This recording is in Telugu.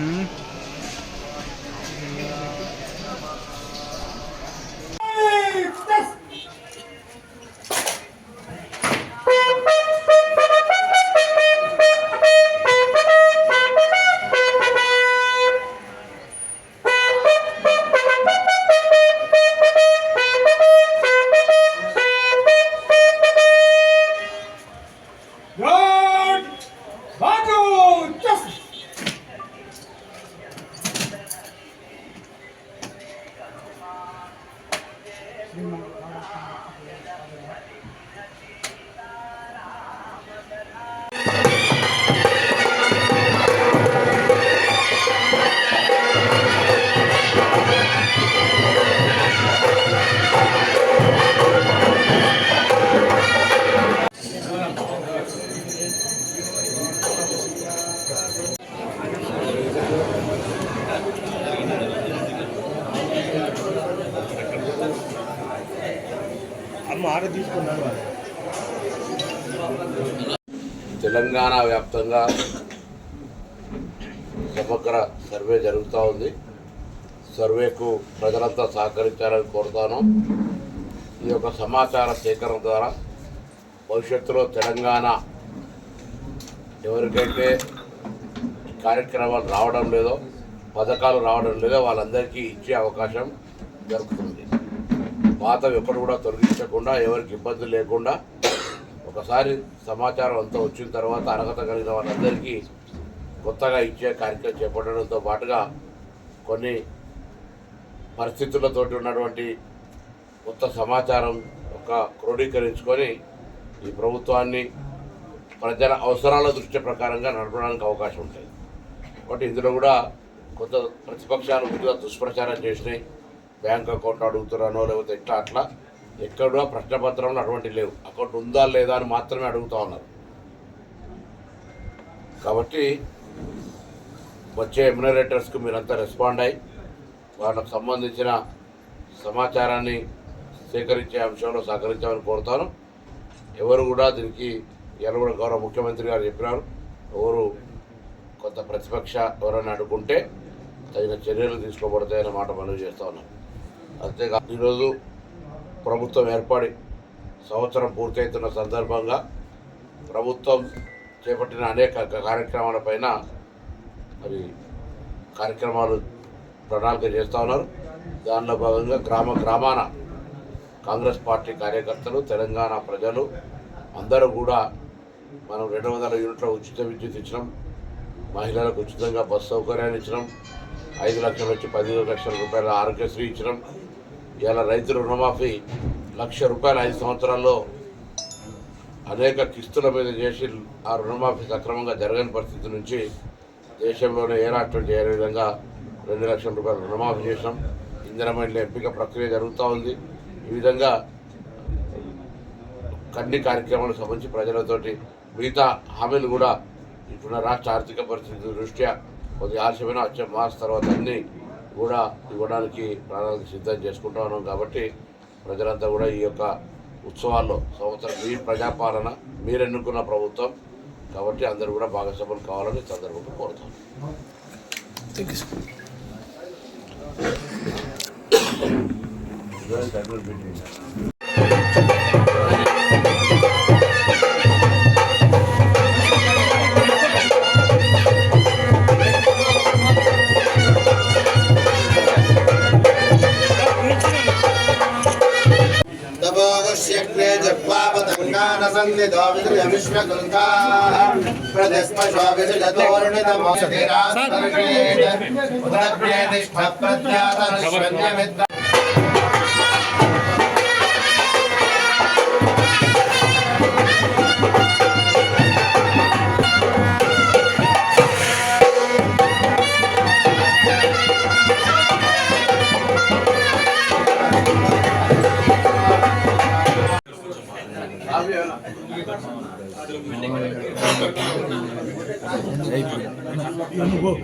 Hmm? Good. Bato! Thank you. Telangana వ్యాప్తంగా సమగ్ర సర్వే జరుగుతూ ఉంది. సర్వేకు ప్రజలంతా సహకరించాలని కోరుతాను. ఈ యొక్క సమాచార సేకరణ ద్వారా భవిష్యత్తులో తెలంగాణ ఎవరికైతే కార్యక్రమాలు రావడం లేదో పథకాలు రావడం లేదో వాళ్ళందరికీ ఇచ్చే అవకాశం జరుగుతుంది. పాత ఎప్పుడు కూడా తొలగించకుండా ఎవరికి ఇబ్బంది లేకుండా ఒకసారి సమాచారం అంతా వచ్చిన తర్వాత అర్హత కలిగిన వాళ్ళందరికీ కొత్తగా ఇచ్చే కార్యక్రమం చేపట్టడంతో పాటుగా కొన్ని పరిస్థితులతోటి ఉన్నటువంటి కొత్త సమాచారం ఒక క్రోడీకరించుకొని ఈ ప్రభుత్వాన్ని ప్రజల అవసరాల దృష్టి ప్రకారంగా నడపడానికి అవకాశం ఉంటుంది. కాబట్టి ఇందులో కూడా కొంత ప్రతిపక్షాలు ముందుగా దుష్ప్రచారం చేసినాయి. బ్యాంక్ అకౌంట్ అడుగుతున్నానో లేకపోతే ఇట్లా అట్లా ఎక్కడ ప్రశ్నపత్రంలో అటువంటి లేవు. అకౌంట్ ఉందా లేదా అని మాత్రమే అడుగుతా ఉన్నారు. కాబట్టి వచ్చే ఎమ్యునరేటర్స్కి మీరంతా రెస్పాండ్ అయ్యి వాళ్ళకు సంబంధించిన సమాచారాన్ని సేకరించే అంశంలో సహకరించామని కోరుతాను. ఎవరు కూడా దీనికి ఇలా కూడా గౌరవ ముఖ్యమంత్రి గారు చెప్పినారు. ఎవరు కొంత ప్రతిపక్ష ఎవరైనా అడుగుంటే తగిన చర్యలు తీసుకోబడతాయన్న మాట మనవి చేస్తా ఉన్నాం. అంతేగా ఈరోజు ప్రభుత్వం ఏర్పడి సంవత్సరం పూర్తవుతున్న సందర్భంగా ప్రభుత్వం చేపట్టిన అనేక కార్యక్రమాలపైన మరి కార్యక్రమాలు ప్రణాళిక చేస్తూ ఉన్నారు. దానిలో భాగంగా గ్రామ గ్రామాన కాంగ్రెస్ పార్టీ కార్యకర్తలు తెలంగాణ ప్రజలు అందరూ కూడా మనం రెండు వందల యూనిట్ల ఉచిత విద్యుత్ ఇచ్చినాం. మహిళలకు ఉచితంగా బస్సు సౌకర్యాన్ని ఇచ్చినాం. ఐదు లక్షల నుంచి పదిహేను లక్షల రూపాయల ఆరోగ్యశ్రీ ఇచ్చినాం. ఇవాళ రైతు రుణమాఫీ లక్ష రూపాయలు ఐదు సంవత్సరాల్లో అనేక కిస్తుల మీద చేసి ఆ రుణమాఫీ సక్రమంగా జరగని పరిస్థితి నుంచి దేశంలోనే ఏ రాష్ట్రం చేయని విధంగా రెండు లక్షల రూపాయలు రుణమాఫీ చేసినాం ఇంధనమైన ఎంపిక ప్రక్రియ జరుగుతూ ఉంది. ఈ విధంగా అన్ని కార్యక్రమాలకు సంబంధించి ప్రజలతోటి మిగతా హామీలు కూడా ఇప్పుడున్న రాష్ట్ర ఆర్థిక పరిస్థితి దృష్ట్యా కొద్దిగా ఆలస్యమైన వచ్చే మార్చి తర్వాత అన్నీ కూడా ఇవ్వడానికి ప్రాణాలకు సిద్ధం చేసుకుంటా ఉన్నాం కాబట్టి ప్రజలంతా కూడా ఈ యొక్క ఉత్సవాల్లో సంవత్సరం మీ ప్రజాపాలన మీరెన్నుకున్న ప్రభుత్వం కాబట్టి అందరూ కూడా భాగస్వాములు కావాలని సందర్భంగా కోరుతాం థ్యాంక్ యూ न सन्ति द्वाविश्वगुन्ताः प्रतिस्मशोभितोर्णितमोषधिरासर्षेण उदग्ने तिष्ठप्रज्ञातनश्वन्यमित्र జైపూర్